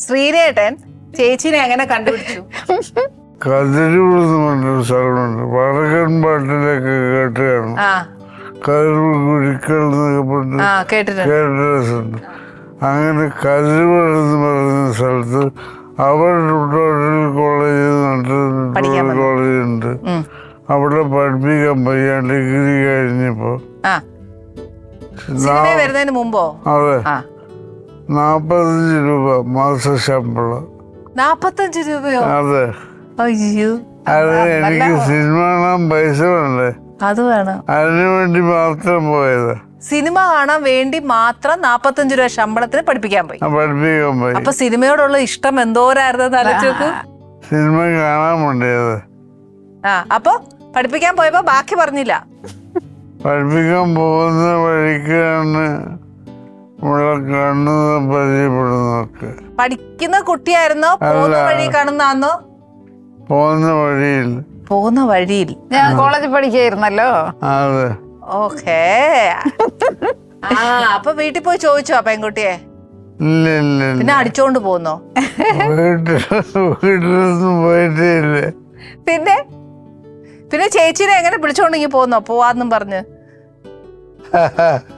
ശ്രീനേട്ടൻ ചേച്ചിനെ എങ്ങനെ കണ്ടുപിടിച്ചു? കതിരി സ്ഥലമുണ്ട് വടക്കൻ പാട്ടിലൊക്കെ കേട്ടുകയാണ് കതിരൂർ കേട്ടിട്ടുണ്ട്. അങ്ങനെ കതിരൂർ എന്ന് പറയുന്ന സ്ഥലത്ത് അവർ കോളേജ്. കോളേജ് ഉണ്ട്. അവിടെ പഠിപ്പിക്കാൻ പയ്യ ഡിഗ്രി കഴിഞ്ഞപ്പോ അതെ. നാപ്പത്തഞ്ച് രൂപ മാസ ശമ്പളം. നാപ്പത്തഞ്ച് രൂപയോ? അതെ. അയ്യോ. അത് എനിക്ക് സിനിമ കാണാൻ പൈസ വേണ്ടേ? അത് വേണം. അതിനു വേണ്ടി മാത്രം പോയത്. സിനിമ കാണാൻ വേണ്ടി മാത്രം നാപ്പത്തഞ്ച് രൂപ ശമ്പളത്തിന് പഠിപ്പിക്കാൻ പോയി. പഠിപ്പിക്കാൻ പോയി. അപ്പൊ സിനിമയോടുള്ള ഇഷ്ടം എന്തോരായിരുന്നു തലച്ചോക്ക് സിനിമ കാണാൻ വേണ്ടിയത്. ആ അപ്പൊ പഠിപ്പിക്കാൻ പോയപ്പോ ബാക്കി പറഞ്ഞില്ല. പഠിപ്പിക്കാൻ പോകുന്ന വഴിക്കാണ് പരിചയപ്പെടുന്നതൊക്കെ പഠിക്കുന്ന കുട്ടിയായിരുന്നോ? പോകുന്ന വഴി കാണുന്നോ പോകുന്ന വഴിയിൽ. പോകുന്ന വഴിയിൽ. ഞാൻ കോളേജിൽ പഠിക്കായിരുന്നല്ലോ. അതെ. ഓക്കേ. ആ അപ്പൊ വീട്ടിൽ പോയി ചോദിച്ചോ ആ പെൺകുട്ടിയെ? ഇല്ല ഇല്ല ഇല്ല പിന്നെ അടിച്ചോണ്ട് പോന്നോ? വീട്ടിൽ വീട്ടിലൊന്നും പോയിട്ടില്ല പിന്നെ? പിന്നെ ചേച്ചിനെ എങ്ങനെ വിളിച്ചോണ്ടെങ്കിൽ പോന്നോ? പോവാന്നും പറഞ്ഞ്.